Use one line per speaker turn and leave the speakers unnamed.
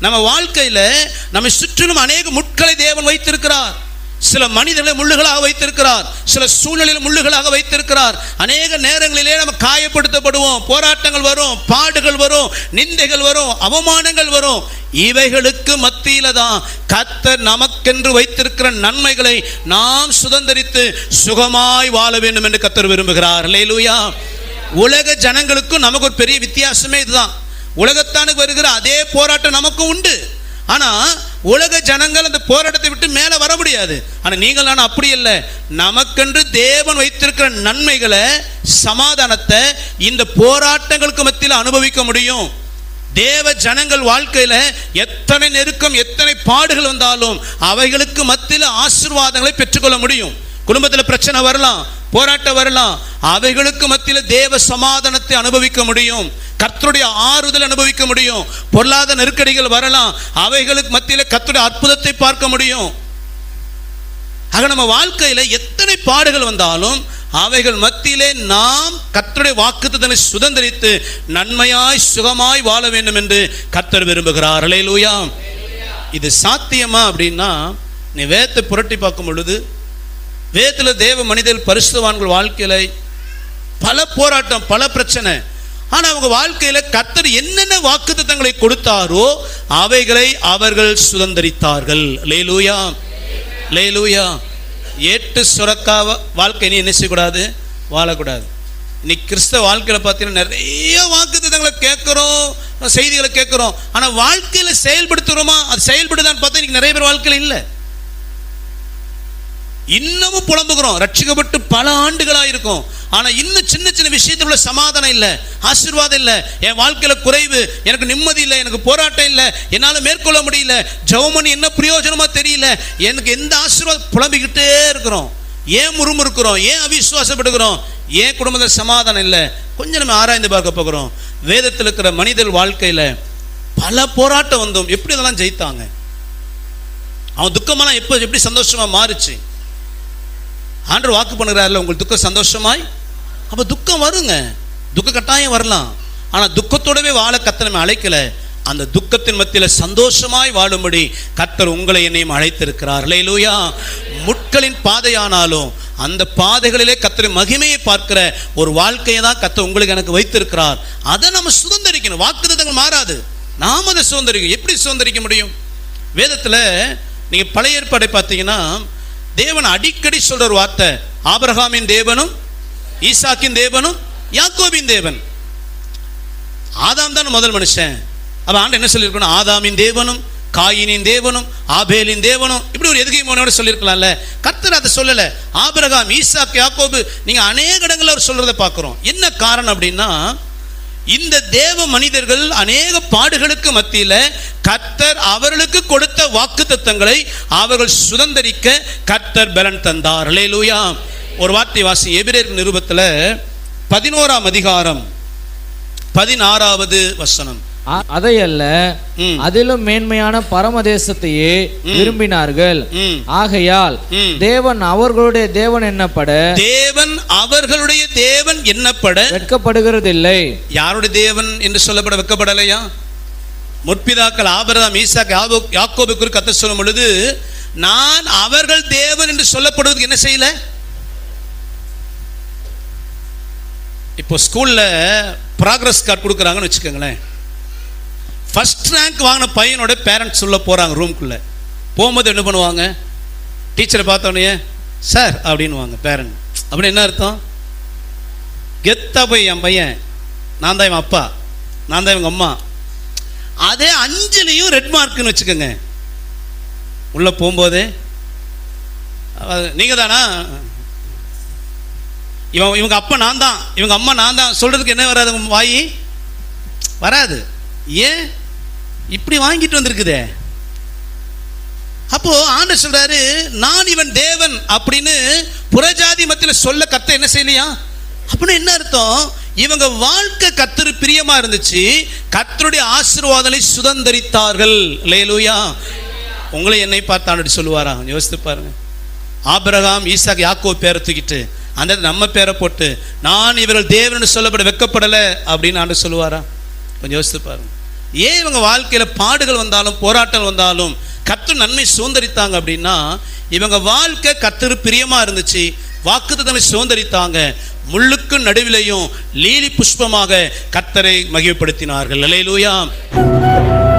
நம்ம வாழ்க்கையில் நம்மை சுற்றிலும் அநேக முட்களை தேவன் வைத்திருக்கிறார். சில மனிதர்களை முள்ளுகளாக வைத்திருக்கிறார். சில சூழ்நிலையில் முள்ளுகளாக வைத்திருக்கிறார். அநேக நேரங்களிலே நம்ம காயப்படுத்தப்படுவோம். போராட்டங்கள் வரும் பாடுகள் வரும் நிந்தைகள் வரும் அவமானங்கள் வரும். இவைகளுக்கு மத்தியில தான் கத்தர் நமக்கென்று வைத்திருக்கிற நன்மைகளை நாம் சுதந்தரித்து சுகமாய் வாழ வேண்டும் என்று கத்தர் விரும்புகிறார். லேலூயா உலக ஜனங்களுக்கும் நமக்கு ஒரு பெரிய வித்தியாசமே இதுதான். உலகத்தானுக்கு வருகிற அதே போராட்டம் நமக்கும் உண்டு. ஆனால் உலக ஜனங்கள் அந்த போராட்டத்தை விட்டு மேலே வர முடியாது. ஆனால் நீங்கள் நான் அப்படி இல்லை நமக்கென்று தேவன் வைத்திருக்கிற நன்மைகளை சமாதானத்தை இந்த போராட்டங்களுக்கு மத்தியில் அனுபவிக்க முடியும். தேவ ஜனங்கள் வாழ்க்கையில் எத்தனை நெருக்கம் எத்தனை பாடுகள் வந்தாலும் அவைகளுக்கு மத்தியில் ஆசீர்வாதங்களை பெற்றுக்கொள்ள முடியும். குடும்பத்தில் பிரச்சனை வரலாம் போராட்டம் வரலாம். அவைகளுக்கு மத்தியில் தேவ சமாதானத்தை அனுபவிக்க முடியும். கர்த்தருடைய ஆறுதல் அனுபவிக்க முடியும். பொருளாத நெருக்கடிகள் வரலாம். அவைகளுக்கு மத்தியில் கர்த்தருடைய அற்புதத்தை பார்க்க முடியும். ஆக நம்ம வாழ்க்கையில் எத்தனை பாடுகள் வந்தாலும் அவைகள் மத்தியிலே நாம் கத்தருடைய வாக்குத்தனை சுதந்திரித்து நன்மையாய் சுகமாய் வாழ வேண்டும் என்று கத்தர் விரும்புகிறார். அல்லேலூயா இது சாத்தியமா அப்படின்னா நீ வேதத்தை புரட்டி பார்க்கும் பொழுது வேதத்தில் தேவ மனிதர் பரிசுவான்கள் வாழ்க்கையில பல போராட்டம் பல பிரச்சனை. ஆனால் அவங்க வாழ்க்கையில் கத்தர் என்னென்ன வாக்குத்தங்களை கொடுத்தாரோ அவைகளை அவர்கள் சுதந்திரித்தார்கள். லேலூயா. லேலூயா. ஏட்டு சுரக்காவ வாழ்க்கை நீ என்ன செய்யக்கூடாது? வாழக்கூடாது. இன்னைக்கு கிறிஸ்தவ வாழ்க்கையில் பார்த்தீங்கன்னா நிறைய வாக்குத்தங்களை கேட்குறோம் செய்திகளை கேட்குறோம். ஆனால் வாழ்க்கையில் செயல்படுத்துகிறோமா அது செயல்படுதான்னு பார்த்தா இன்னைக்கு நிறைய பேர் வாழ்க்கையில் இல்லை. இன்னமும் புலம்புகிறோம். ரட்சிக்கப்பட்டு பல ஆண்டுகளாக இருக்கும் ஆனால் இன்னும் சின்ன சின்ன விஷயத்துல உள்ள சமாதானம் இல்லை ஆசீர்வாதம் இல்லை என் வாழ்க்கையில் குறைவு எனக்கு நிம்மதி இல்லை எனக்கு போராட்டம் இல்லை என்னால் மேற்கொள்ள முடியல ஜெபமணி என்ன பிரயோஜனமாக தெரியல எனக்கு எந்த ஆசீர்வாதம்? புலம்பிக்கிட்டே இருக்கிறோம். ஏன் முறுமுறுக்கிறோம்? ஏன் அவிசுவாசப்படுகிறோம்? ஏன் குடும்பத்தில் சமாதானம் இல்லை? கொஞ்சம் நம்ம ஆராய்ந்து பார்க்க போகிறோம். வேதத்தில் இருக்கிற மனிதர் வாழ்க்கையில் பல போராட்டம் வந்தோம் எப்படி இதெல்லாம் ஜெயித்தாங்க? அவன் துக்கமெல்லாம் எப்போ எப்படி சந்தோஷமாக மாறுச்சு? ஆண்டு வாக்கு பண்ணுறாருல உங்களுக்கு துக்கம் சந்தோஷமாய்? அப்போ துக்கம் வருங்க. துக்க கட்டாயம் வரலாம். ஆனால் துக்கத்தோடவே வாழ கத்தர் நம்ம அழைக்கல. அந்த துக்கத்தின் மத்தியில் சந்தோஷமாய் வாழும்படி கத்தர் உங்களை என்னையும் அழைத்திருக்கிறார். லேலூயா முட்களின் பாதையானாலும் அந்த பாதைகளிலே கத்தர் மகிமையை பார்க்கிற ஒரு வாழ்க்கையை தான் கத்தர் உங்களுக்கு எனக்கு வைத்திருக்கிறார். அதை நம்ம சுதந்திரிக்கணும். வாக்குத்தங்கள் மாறாது. நாம் அதை சுதந்திரிக்கணும். எப்படி சுதந்திரிக்க முடியும்? வேதத்தில் நீங்கள் பழைய ஏற்பாடை பார்த்தீங்கன்னா தேவன் அடிக்கடி சொல்கிற வார்த்தை ஆபரகாமின் தேவனும் ஈசாக்கின் தேவனும் யாக்கோபின் தேவன். ஆதாம் தான் முதல் மனுஷன். அப்ப ஆண்டு என்ன சொல்லியிருக்கணும்? ஆதாமின் தேவனும் காயினின் தேவனும் ஆபேலின் தேவனும் இப்படி ஒரு எதுகை மோனோட சொல்லியிருக்கலாம்ல. கர்த்தர் அதை சொல்லல. ஆபிரகாம் ஈசாக் யாக்கோபு நீங்க அநேக இடங்களில் அவர் சொல்றதை பார்க்குறோம். என்ன காரணம் அப்படின்னா இந்த தேவ மனிதர்கள் அநேக பாடுகளுக்கு மத்தியில கர்த்தர் அவர்களுக்கு கொடுத்த வாக்கு அவர்கள் சுதந்திரிக்க கர்த்தர் பலன் தந்தார். லேலூயா ஒரு வார்த்தை வாசி எபிரேர் நிருபத்துல பதினோராம் அதிகாரம் பதினாறாவது வசனம்.
அதையல்ல. அதிலும் மேன்மையான பரமதேசத்தையே விரும்பினார்கள். ஆகையால். தேவன் அவர்களுடைய தேவன் என்னப்பட?
தேவன் அவர்களுடைய தேவன் என்னப்பட?
வெட்கப்படுகிறதில்லை.
யாருடைய தேவன் என்று சொல்லப்பட வெக்கப்படலையா முற்பிதாக்கள் ஆபரதாம் ஈசாக் யாபோ யாக்கோபு குறித்து கத்த சொல்லும் பொழுது நான் அவர்கள் தேவன் என்று சொல்லப்படுவதற்கு என்ன செய்யல? இப்போ ஸ்கூலில் ப்ராக்ரஸ் கார்டு கொடுக்குறாங்கன்னு வச்சுக்கோங்களேன். ஃபஸ்ட் ரேங்க் வாங்கின பையனோட பேரண்ட்ஸ் உள்ளே போகிறாங்க ரூம்குள்ளே போகும்போது என்ன பண்ணுவாங்க? டீச்சரை பார்த்தோன்னே சார் அப்படின்னுவாங்க பேரண்ட் அப்படின்னு என்ன அர்த்தம்? கெத்தா போய் என் பையன் நான் தான் இவன் அப்பா நான் தான் இவங்க அம்மா. அதே அஞ்சலையும் ரெட் மார்க்குன்னு வச்சுக்கோங்க. உள்ளே போகும்போதே நீங்கள் தானா இவன் இவங்க அப்பா நான் தான் இவங்க அம்மா நான் தான் சொல்றதுக்கு என்ன வராது உங்க வாய்? வராது. ஏன்? இப்படி வாங்கிட்டு வந்திருக்குதே. அப்போ ஆண்டு சொல்றாரு நான் இவன் தேவன் அப்படின்னு புறஜாதி மத்தியில் சொல்ல கத்த என்ன செய்யலையா? அப்படின்னு என்ன அர்த்தம்? இவங்க வாழ்க்கை கத்தரு பிரியமா இருந்துச்சு. கத்தருடைய ஆசீர்வாதங்களை சுதந்தரித்தார்கள். லேலூயா உங்களை என்னை பார்த்து ஆண்டு சொல்லுவாரா? யோசித்து பாருங்க. ஆபிரகாம் ஈசாக் யாக்கோ பேரை தூக்கிட்டு அந்த நம்ம பேரை போட்டு நான் இவர்கள் தேவன் சொல்லப்பட வெக்கப்படலை அப்படின்னு ஆண்டு சொல்லுவாரா? கொஞ்சம் யோசித்து பாருங்க. ஏன் இவங்க வாழ்க்கையில் பாடுகள் வந்தாலும் போராட்டம் வந்தாலும் கத்து நன்மை சுதந்திரித்தாங்க அப்படின்னா இவங்க வாழ்க்கை கத்தரு பிரியமாக இருந்துச்சு வாக்குத்தனை சுதந்திரித்தாங்க முள்ளுக்கு நடுவிலையும் லீலி புஷ்பமாக கத்தரை மகிழ்ப்படுத்தினார்கள் அல்லேலூயா.